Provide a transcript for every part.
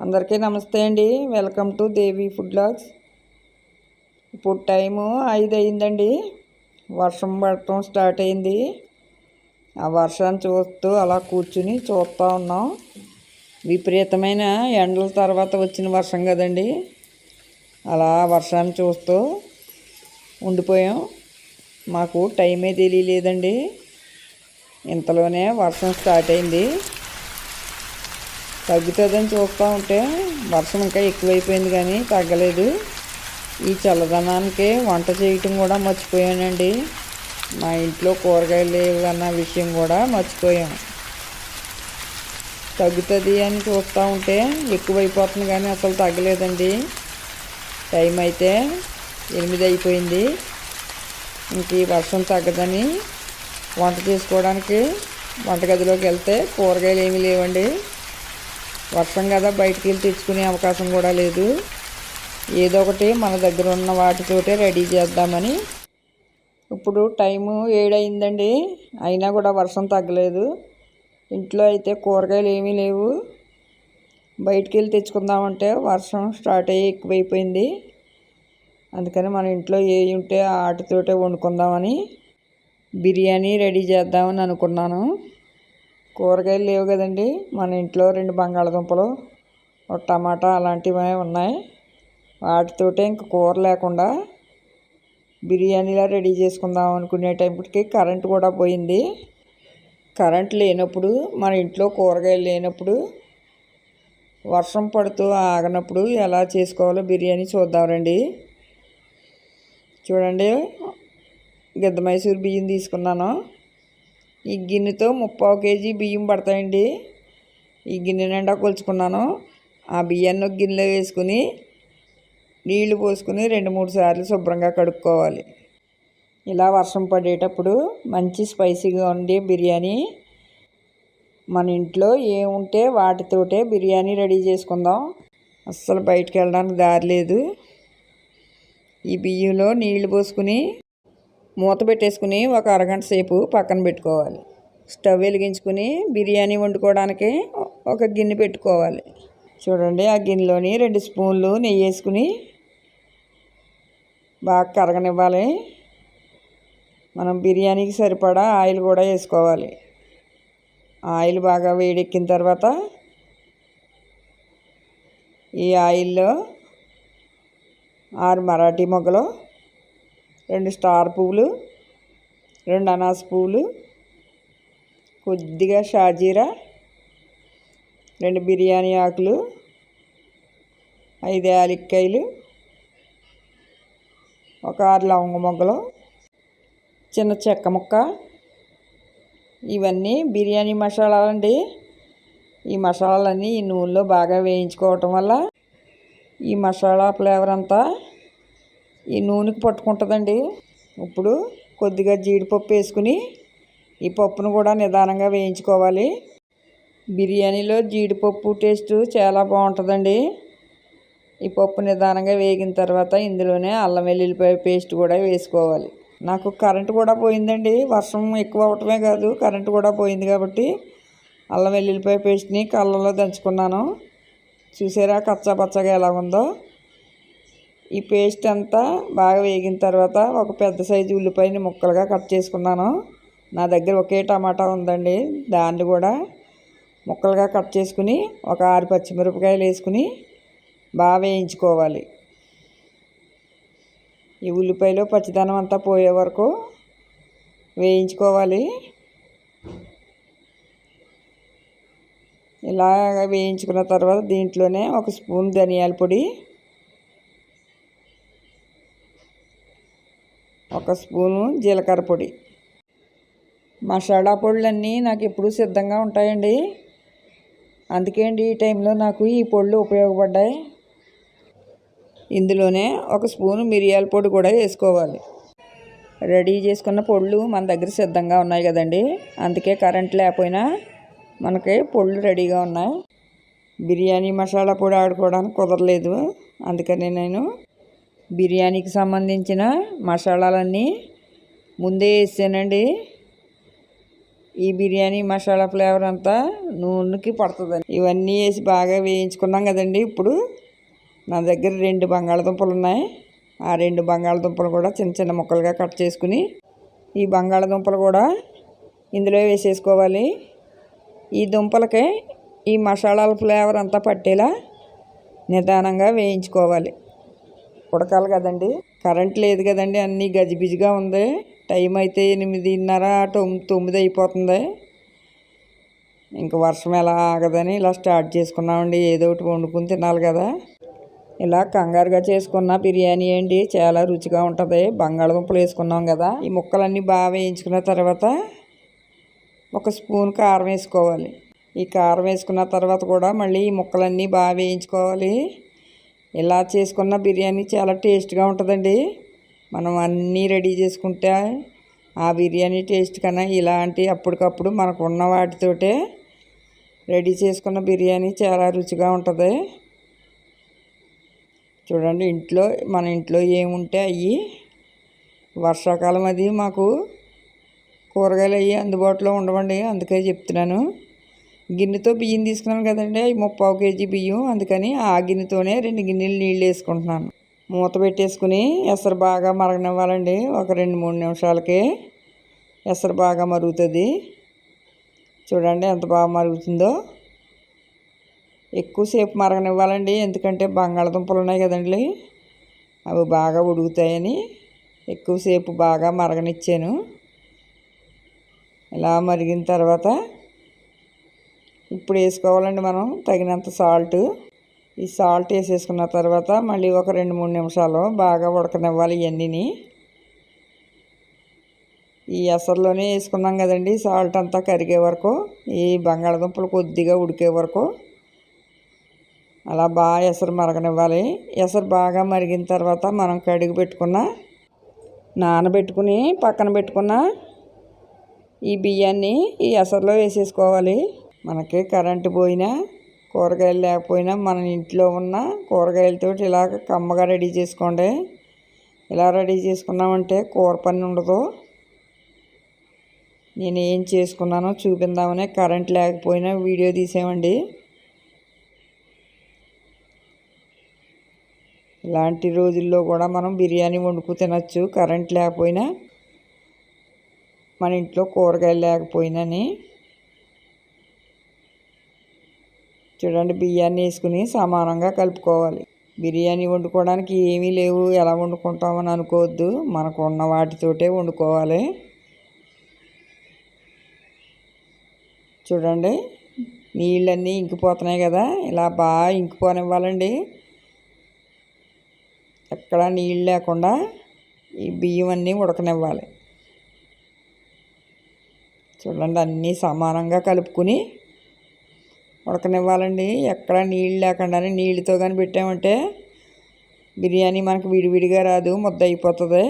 అందరికీ నమస్తే అండి. Welcome to Devi food blogs ఇప్పుడు టైము ఐదు అయిందండి. వర్షం పడటం స్టార్ట్ అయింది. ఆ వర్షాన్ని చూస్తూ అలా కూర్చుని చూస్తూ ఉన్నాం. విపరీతమైన ఎండల తర్వాత వచ్చిన వర్షం కదండి. అలా వర్షాన్ని చూస్తూ ఉండిపోయాం. మాకు టైమే తెలియలేదండి. ఇంతలోనే వర్షం స్టార్ట్ అయింది. తగ్గుతుందని చూస్తూ ఉంటే వర్షం ఇంకా ఎక్కువైపోయింది కానీ తగ్గలేదు. ఈ చల్లదనానికి వంట చేయటం కూడా మర్చిపోయానండి. మా ఇంట్లో కూరగాయలు లేవు అన్న విషయం కూడా మర్చిపోయాం తగ్గుతుంది అని చూస్తూ ఉంటే ఎక్కువైపోతుంది కానీ అసలు తగ్గలేదండి. టైం అయితే ఎనిమిది అయిపోయింది. ఇంక ఈ వర్షం తగ్గదని వంట చేసుకోవడానికి వంటగదిలోకి వెళ్తే కూరగాయలు ఏమీ లేవండి. వర్షం కదా బయటికి వెళ్ళి తెచ్చుకునే అవకాశం కూడా లేదు. ఏదో ఒకటి మన దగ్గర ఉన్న వాటితోటే రెడీ చేద్దామని. ఇప్పుడు టైము ఏడైందండి అయినా కూడా వర్షం తగ్గలేదు. ఇంట్లో అయితే కూరగాయలు ఏమీ లేవు. బయటికి వెళ్ళి తెచ్చుకుందామంటే వర్షం స్టార్ట్ అయ్యి ఎక్కువైపోయింది. అందుకని మన ఇంట్లో ఏ ఉంటే ఆటితోటే వండుకుందామని బిర్యానీ రెడీ చేద్దామని అనుకున్నాను. కూరగాయలు లేవు కదండి. మన ఇంట్లో రెండు బంగాళదుంపలు ఒక టమాటా అలాంటివి ఉన్నాయి. వాటితోటే ఇంక కూర లేకుండా బిర్యానీలా రెడీ చేసుకుందాం అనుకునే టైంకి కరెంట్ కూడా పోయింది. కరెంట్ లేనప్పుడు మన ఇంట్లో కూరగాయలు లేనప్పుడు వర్షం పడుతూ ఆగనప్పుడు ఎలా చేసుకోవాలో బిర్యానీ చూద్దాం రండి. చూడండి గిద్ద మైసూర్ బియ్యం తీసుకున్నాను. ఈ గిన్నెతో ముప్పావు కేజీ బియ్యం పడతాయండి. ఈ గిన్నె నిండా కొలుచుకున్నాను. ఆ బియ్యాన్ని ఒక గిన్నెలో వేసుకుని నీళ్ళు పోసుకుని రెండు మూడు సార్లు శుభ్రంగా కడుక్కోవాలి. ఇలా వర్షం పడేటప్పుడు మంచి స్పైసీగా ఉండే బిర్యానీ మన ఇంట్లో ఏముంటే వాటితోటే బిర్యానీ రెడీ చేసుకుందాం. అస్సలు బయటికి వెళ్ళడానికి దారి లేదు. ఈ బియ్యంలో నీళ్ళు పోసుకుని మూత పెట్టేసుకుని ఒక అరగంట సేపు పక్కన పెట్టుకోవాలి. స్టవ్ వెలిగించుకుని బిర్యానీ వండుకోవడానికి ఒక గిన్నె పెట్టుకోవాలి. చూడండి ఆ గిన్నెలోని రెండు స్పూన్లు నెయ్యి వేసుకుని బాగా కరగనివ్వాలి. మనం బిర్యానీకి సరిపడా ఆయిల్ కూడా వేసుకోవాలి. ఆయిల్ బాగా వేడెక్కిన తర్వాత ఈ ఆయిల్లో ఆరు మరాఠీ మొగ్గలు రెండు స్టార్ పువ్వులు రెండు అనాస్ పువ్వులు కొద్దిగా షాజీరా రెండు బిర్యానీ ఆకులు ఐదు యాలక్కాయలు ఒక ఆరు లవంగ మొగ్గలు చిన్న చెక్క ముక్క. ఇవన్నీ బిర్యానీ మసాలాలండి. ఈ మసాలాలన్నీ ఈ నూనెలో బాగా వేయించుకోవటం వల్ల ఈ మసాలా ఫ్లేవర్ అంతా ఈ నూనెకి పట్టుకుంటుందండి. ఇప్పుడు కొద్దిగా జీడిపప్పు వేసుకుని ఈ పప్పును కూడా నిదానంగా వేయించుకోవాలి. బిర్యానీలో జీడిపప్పు టేస్ట్ చాలా బాగుంటుందండి. ఈ పప్పు నిదానంగా వేగిన తర్వాత ఇందులోనే అల్లం వెల్లుల్లిపాయ పేస్ట్ కూడా వేసుకోవాలి. నాకు కరెంటు కూడా పోయిందండి. వర్షం ఎక్కువ అవటమే కాదు కరెంటు కూడా పోయింది కాబట్టి అల్లం వెల్లుల్లిపాయ పేస్ట్ని కళ్ళలో దంచుకున్నాను. చూసారా కచ్చా పచ్చగా ఎలా ఉందో? ఈ పేస్ట్ అంతా బాగా వేగిన తర్వాత ఒక పెద్ద సైజు ఉల్లిపాయని ముక్కలుగా కట్ చేసుకున్నాను. నా దగ్గర ఒకే టమాటా ఉందండి. దాన్ని కూడా ముక్కలుగా కట్ చేసుకుని ఒక ఆరు పచ్చిమిరపకాయలు వేసుకుని బాగా వేయించుకోవాలి. ఈ ఉల్లిపాయలు పచ్చిదనం అంతా పోయే వరకు వేయించుకోవాలి. ఇలా వేయించుకున్న తర్వాత దీంట్లోనే ఒక స్పూన్ ధనియాల పొడి ఒక స్పూను జీలకర్ర పొడి. మసాలా పొడులన్నీ నాకు ఎప్పుడూ సిద్ధంగా ఉంటాయండి. అందుకే అండి ఈ టైంలో నాకు ఈ పొడులు ఉపయోగపడ్డాయి. ఇందులోనే ఒక స్పూను మిరియాల పొడి కూడా వేసుకోవాలి. రెడీ చేసుకున్న పొడులు మన దగ్గర సిద్ధంగా ఉన్నాయి కదండి. అందుకే కరెంట్ లేకపోయినా మనకి పొళ్ళు రెడీగా ఉన్నాయి. బిర్యానీ మసాలా పొడి ఆడుకోవడానికి కుదరలేదు. అందుకని నేను బిర్యానీకి సంబంధించిన మసాలాలన్నీ ముందే వేసానండి ఈ బిర్యానీ మసాలా ఫ్లేవర్ అంతా నూనెకి పడుతుందండి. ఇవన్నీ వేసి బాగా వేయించుకున్నాం కదండి ఇప్పుడు. నా దగ్గర రెండు బంగాళదుంపలు ఉన్నాయి. ఆ రెండు బంగాళదుంపలు కూడా చిన్న చిన్న ముక్కలుగా కట్ చేసుకుని ఈ బంగాళదుంపలు కూడా ఇందులో వేసేసుకోవాలి. ఈ దుంపలకి ఈ మసాలాల ఫ్లేవర్ అంతా పట్టేలా నిదానంగా వేయించుకోవాలి. ఉడకాలి కదండి. కరెంట్ లేదు కదండి. అన్నీ గజిబిజిగా ఉంది. టైం అయితే ఎనిమిదిన్నర తొమ్మిది తొమ్మిది అయిపోతుంది. ఇంక వర్షం ఎలా ఆగదని ఇలా స్టార్ట్ చేసుకున్నామండి. ఏదో ఒకటి వండుకుని తినాలి కదా. ఇలా కంగారుగా చేసుకున్న బిర్యానీ అండి. చాలా రుచిగా ఉంటుంది. బంగాళదుంపలు వేసుకున్నాం కదా. ఈ ముక్కలన్నీ బాగా వేయించుకున్న తర్వాత ఒక స్పూన్ కారం వేసుకోవాలి. ఈ కారం వేసుకున్న తర్వాత కూడా మళ్ళీ ఈ ముక్కలన్నీ బాగా వేయించుకోవాలి. ఇలా చేసుకున్న బిర్యానీ చాలా టేస్ట్గా ఉంటుందండి. మనం అన్నీ రెడీ చేసుకుంటే ఆ బిర్యానీ టేస్ట్ కన్నా ఇలాంటి అప్పటికప్పుడు మనకు ఉన్న వాటితోటే రెడీ చేసుకున్న బిర్యానీ చాలా రుచిగా ఉంటుంది. చూడండి ఇంట్లో మన ఇంట్లో ఏముంటే అవి వర్షాకాలం అది మాకు కూరగాయలు అవి అందుబాటులో ఉండవండి. అందుకే చెప్తున్నాను. గిన్నెతో బియ్యం తీసుకున్నాను కదండి. అవి ముప్పావు కేజీ బియ్యం. అందుకని ఆ గిన్నెతోనే రెండు గిన్నెలు నీళ్ళు వేసుకుంటున్నాను. మూత పెట్టేసుకుని ఎసరు బాగా మరగనివ్వాలండి. ఒక రెండు మూడు నిమిషాలకే ఎసరు బాగా మరుగుతుంది. చూడండి ఎంత బాగా మరుగుతుందో. ఎక్కువసేపు మరగనివ్వాలండి. ఎందుకంటే బంగాళదుంపలు ఉన్నాయి కదండి. అవి బాగా ఉడుకుతాయని ఎక్కువసేపు బాగా మరగనిచ్చాను. ఇలా మరిగిన తర్వాత ఇప్పుడు వేసుకోవాలండి మనం తగినంత సాల్ట్. ఈ సాల్ట్ వేసేసుకున్న తర్వాత మళ్ళీ ఒక రెండు మూడు నిమిషాలు బాగా ఉడకనివ్వాలి ఇవన్నీని ఈ ఎసరులోనే వేసుకున్నాం కదండి సాల్ట్ అంతా కరిగే వరకు ఈ బంగాళదుంపలు కొద్దిగా ఉడికే వరకు. అలా బాగా ఎసరు మరగనివ్వాలి. ఎసరు బాగా మరిగిన తర్వాత మనం కడిగి పెట్టుకున్న నానబెట్టుకుని పక్కన పెట్టుకున్న ఈ బియ్యాన్ని ఈ ఎసరులో వేసేసుకోవాలి. మనకి కరెంటు పోయినా కూరగాయలు లేకపోయినా మన ఇంట్లో ఉన్న కూరగాయలతో ఇలాగ కమ్మగా రెడీ చేసుకోండి. ఇలా రెడీ చేసుకున్నామంటే కూర పని ఉండదు. నేను ఏం చేసుకున్నానో చూపిందామనే కరెంట్ లేకపోయినా వీడియో తీసామండి ఇలాంటి రోజుల్లో కూడా మనం బిర్యానీ వండుకు తినచ్చు కరెంట్ లేకపోయినా మన ఇంట్లో కూరగాయలు లేకపోయినాని. చూడండి బియ్యాన్ని వేసుకుని సమానంగా కలుపుకోవాలి. బిర్యానీ వండుకోవడానికి ఏమీ లేవు. ఎలా వండుకుంటామని అనుకోవద్దు. మనకు ఉన్న వాటితోటే వండుకోవాలి. చూడండి నీళ్ళన్నీ ఇంకిపోతున్నాయి కదా. ఇలా బాగా ఇంకిపోనివ్వాలండి. ఎక్కడ నీళ్ళు లేకుండా ఈ బియ్యం అన్నీ ఉడకనివ్వాలి. చూడండి అన్నీ సమానంగా కలుపుకుని ఉడకనివ్వాలండి. ఎక్కడ నీళ్ళు లేకుండానే నీళ్ళతో కానీ పెట్టామంటే బిర్యానీ మనకు విడివిడిగా రాదు ముద్ద అయిపోతుంది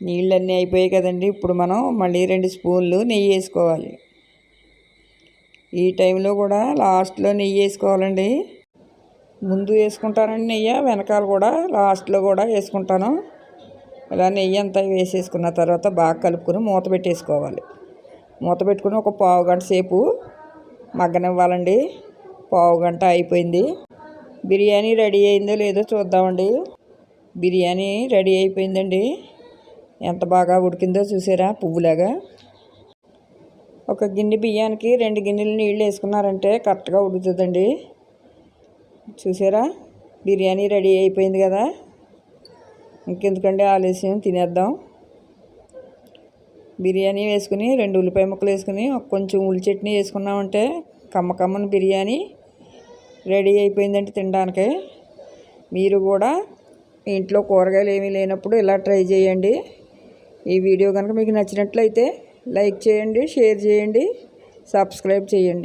నీళ్ళన్నీ అయిపోయాయి కదండి. ఇప్పుడు మనం మళ్ళీ రెండు స్పూన్లు నెయ్యి వేసుకోవాలి. ఈ టైంలో కూడా లాస్ట్లో నెయ్యి వేసుకోవాలండి. ముందు వేసుకుంటానండి నెయ్యి వెనకాల కూడా లాస్ట్లో కూడా వేసుకుంటాను. ఇలా నెయ్యి అంతా వేసేసుకున్న తర్వాత బాగా కలుపుకొని మూత పెట్టేసుకోవాలి. మూత పెట్టుకుని ఒక పావు గంట సేపు మగ్గనివ్వాలండి. పావు గంట అయిపోయింది. బిర్యానీ రెడీ అయిందో లేదో చూద్దామండి. బిర్యానీ రెడీ అయిపోయిందండి. ఎంత బాగా ఉడికిందో చూసారా పువ్వులాగా. ఒక గిన్నె బియ్యానికి రెండు గిన్నెలు నీళ్ళు వేసుకున్నారంటే కరెక్ట్గా ఉడుకుతుందండి. చూసారా? బిర్యానీ రెడీ అయిపోయింది కదా. ఇంకెందుకండి ఆలస్యం తినేద్దాం. బిర్యానీ వేసుకుని రెండు ఉల్లిపాయ ముక్కలు వేసుకుని కొంచెం ఉల్లి చట్నీ వేసుకున్నామంటే కమ్మ కమ్మని బిర్యానీ రెడీ అయిపోయిందంటే తినడానికి. మీరు కూడా ఇంట్లో కూరగాయలు ఏమీ లేనప్పుడు ఇలా ట్రై చేయండి. ఈ వీడియో కనుక మీకు నచ్చినట్లయితే లైక్ చేయండి షేర్ చేయండి సబ్స్క్రైబ్ చేయండి.